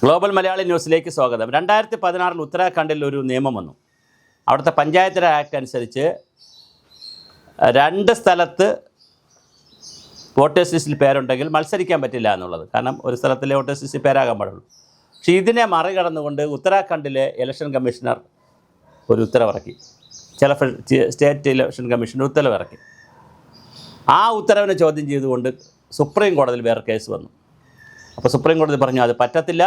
Global Malayali ന്യൂസിലേക്ക് സ്വാഗതം. രണ്ടായിരത്തി പതിനാറിൽ ഉത്തരാഖണ്ഡിൽ ഒരു നിയമം വന്നു. അവിടുത്തെ പഞ്ചായത്ത് രാജ് ആക്ട് അനുസരിച്ച് രണ്ട് സ്ഥലത്ത് വോട്ടേഴ്സ് ലിസ്റ്റിൽ പേരുണ്ടെങ്കിൽ മത്സരിക്കാൻ പറ്റില്ല എന്നുള്ളത്. കാരണം ഒരു സ്ഥലത്തിലെ വോട്ടേഴ്സ് ലിസ്റ്റിൽ പേരാകാൻ പാടുള്ളൂ. പക്ഷേ ഇതിനെ മറികടന്നുകൊണ്ട് ഉത്തരാഖണ്ഡിലെ ഇലക്ഷൻ കമ്മീഷണർ ഒരു ഉത്തരവിറക്കി. ചില സ്റ്റേറ്റ് ഇലക്ഷൻ കമ്മീഷൻ ഉത്തരവിറക്കി. ആ ഉത്തരവിനെ ചോദ്യം ചെയ്തുകൊണ്ട് സുപ്രീം കോടതിയിൽ വേറെ കേസ് വന്നു. അപ്പോൾ സുപ്രീം കോടതി പറഞ്ഞു അത് പറ്റത്തില്ല.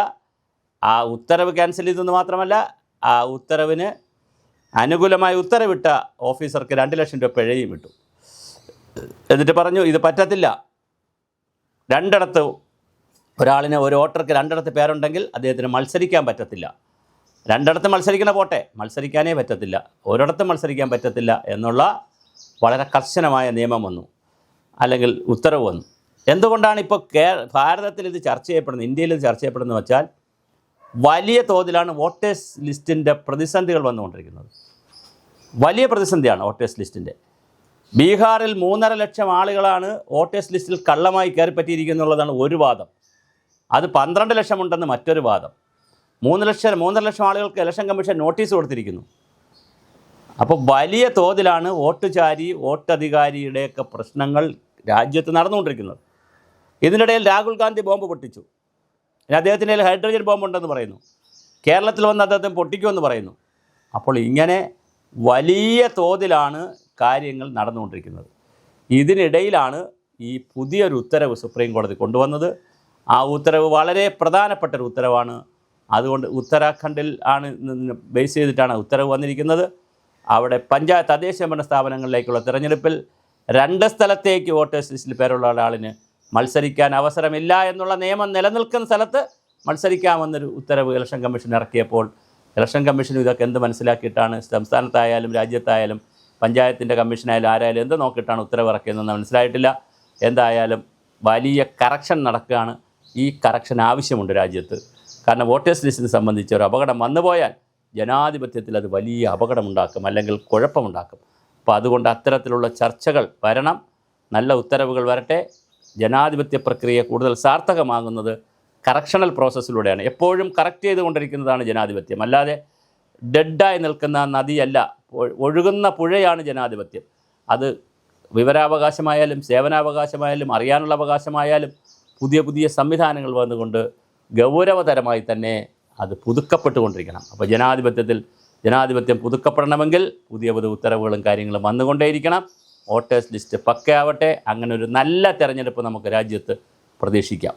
ആ ഉത്തരവ് ക്യാൻസൽ ചെയ്തെന്ന് മാത്രമല്ല ആ ഉത്തരവിന് അനുകൂലമായി ഉത്തരവിട്ട ഓഫീസർക്ക് രണ്ട് ലക്ഷം രൂപ പിഴയും വിട്ടു എന്നിട്ട് പറഞ്ഞു ഇത് പറ്റത്തില്ല. രണ്ടിടത്ത് ഒരാളിന് ഒരു ഓട്ടർക്ക് രണ്ടിടത്ത് പേരുണ്ടെങ്കിൽ അദ്ദേഹത്തിന് മത്സരിക്കാൻ പറ്റത്തില്ല. രണ്ടിടത്ത് മത്സരിക്കണ പോട്ടെ മത്സരിക്കാനേ പറ്റത്തില്ല. ഒരിടത്ത് മത്സരിക്കാൻ പറ്റത്തില്ല എന്നുള്ള വളരെ കർശനമായ നിയമം വന്നു. അല്ലെങ്കിൽ ഉത്തരവ് വന്നു. എന്തുകൊണ്ടാണ് ഇപ്പോൾ കേ ഭാരതത്തിൽ ഇത് ചർച്ച ചെയ്യപ്പെടുന്നത് ഇന്ത്യയിൽ ഇത് ചർച്ച ചെയ്യപ്പെടുന്നത് വെച്ചാൽ വലിയ തോതിലാണ് വോട്ടേഴ്സ് ലിസ്റ്റിന്റെ പ്രതിസന്ധികൾ വന്നുകൊണ്ടിരിക്കുന്നത്. വലിയ പ്രതിസന്ധിയാണ് വോട്ടേഴ്സ് ലിസ്റ്റിന്റെ. ബീഹാറിൽ മൂന്നര ലക്ഷം ആളുകളാണ് വോട്ടേഴ്സ് ലിസ്റ്റിൽ കള്ളമായി കയറി ഒരു വാദം. അത് പന്ത്രണ്ട് ലക്ഷമുണ്ടെന്ന് മറ്റൊരു വാദം. മൂന്ന് ലക്ഷം മൂന്നര ലക്ഷം ആളുകൾക്ക് ഇലക്ഷൻ കമ്മീഷൻ നോട്ടീസ് കൊടുത്തിരിക്കുന്നു. അപ്പോൾ വലിയ തോതിലാണ് വോട്ടുചാരി വോട്ടധികാരിയുടെയൊക്കെ പ്രശ്നങ്ങൾ രാജ്യത്ത് നടന്നുകൊണ്ടിരിക്കുന്നത്. ഇതിനിടയിൽ രാഹുൽ ഗാന്ധി ബോംബ് പൊട്ടിച്ചു. ഇനി അദ്ദേഹത്തിന്റെ കയ്യിൽ ഹൈഡ്രജൻ ബോംബ് ഉണ്ടെന്ന് പറയുന്നു. കേരളത്തിൽ വന്ന് അദ്ദേഹത്തെ പൊട്ടിക്കുമെന്ന് പറയുന്നു. അപ്പോൾ ഇങ്ങനെ വലിയ തോതിലാണ് കാര്യങ്ങൾ നടന്നുകൊണ്ടിരിക്കുന്നത്. ഇതിനിടയിലാണ് ഈ പുതിയൊരു ഉത്തരവ് സുപ്രീം കോടതി കൊണ്ടുവന്നത്. ആ ഉത്തരവ് വളരെ പ്രധാനപ്പെട്ട ഒരു ഉത്തരവാണ്. അതുകൊണ്ട് ഉത്തരാഖണ്ഡിൽ ആണ് ബേസ് ചെയ്തിട്ടാണ് ഉത്തരവ് വന്നിരിക്കുന്നത്. അവിടെ പഞ്ചായത്ത് തദ്ദേശ ഭരണ സ്ഥാപനങ്ങളിലേക്കുള്ള തിരഞ്ഞെടുപ്പിൽ രണ്ട് സ്ഥലത്തേക്ക് വോട്ടേഴ്സ് ലിസ്റ്റിൽ പേരുള്ള ഒരാളിന് മത്സരിക്കാൻ അവസരമില്ല എന്നുള്ള നിയമം നിലനിൽക്കുന്ന സ്ഥലത്ത് മത്സരിക്കാമെന്നൊരു ഉത്തരവ് ഇലക്ഷൻ കമ്മീഷൻ ഇറക്കിയപ്പോൾ ഇലക്ഷൻ കമ്മീഷനും ഇതൊക്കെ എന്ത് മനസ്സിലാക്കിയിട്ടാണ്? സംസ്ഥാനത്തായാലും രാജ്യത്തായാലും പഞ്ചായത്തിന്റെ കമ്മീഷനായാലും ആരായാലും എന്ത് നോക്കിയിട്ടാണ് ഉത്തരവ് ഇറക്കിയതെന്ന് മനസ്സിലായിട്ടില്ല. എന്തായാലും വലിയ കറക്ഷൻ നടക്കുകയാണ്. ഈ കറക്ഷൻ ആവശ്യമുണ്ട് രാജ്യത്ത്. കാരണം വോട്ടേഴ്സ് ലിസ്റ്റിനെ സംബന്ധിച്ച് ഒരു അപകടം വന്നുപോയാൽ ജനാധിപത്യത്തിൽ അത് വലിയ അപകടമുണ്ടാക്കും അല്ലെങ്കിൽ കുഴപ്പമുണ്ടാക്കും. അപ്പോൾ അതുകൊണ്ട് അത്തരത്തിലുള്ള ചർച്ചകൾ വരണം. നല്ല ഉത്തരവുകൾ വരട്ടെ. ജനാധിപത്യ പ്രക്രിയ കൂടുതൽ സാർത്ഥകമാകുന്നത് കറക്ഷണൽ പ്രോസസ്സിലൂടെയാണ് എപ്പോഴും കറക്റ്റ് ചെയ്തുകൊണ്ടിരിക്കുന്നതാണ് ജനാധിപത്യം. അല്ലാതെ ഡെഡായി നിൽക്കുന്ന നദിയല്ല ഒഴുകുന്ന പുഴയാണ് ജനാധിപത്യം. അത് വിവരാവകാശമായാലും സേവനാവകാശമായാലും അറിയാനുള്ള അവകാശമായാലും പുതിയ പുതിയ സംവിധാനങ്ങൾ വന്നുകൊണ്ട് ഗൗരവതരമായി തന്നെ അത് പുതുക്കപ്പെട്ടുകൊണ്ടിരിക്കണം. അപ്പോൾ ജനാധിപത്യത്തിൽ ജനാധിപത്യം പുതുക്കപ്പെടണമെങ്കിൽ പുതിയ പുതിയ ഉത്തരവുകളും കാര്യങ്ങളും വന്നുകൊണ്ടേയിരിക്കണം. വോട്ടേഴ്സ് ലിസ്റ്റ് പക്കയാവട്ടെ അങ്ങനെ ഒരു നല്ല തെരഞ്ഞെടുപ്പ് നമുക്ക് രാജ്യത്ത് പ്രതീക്ഷിക്കാം.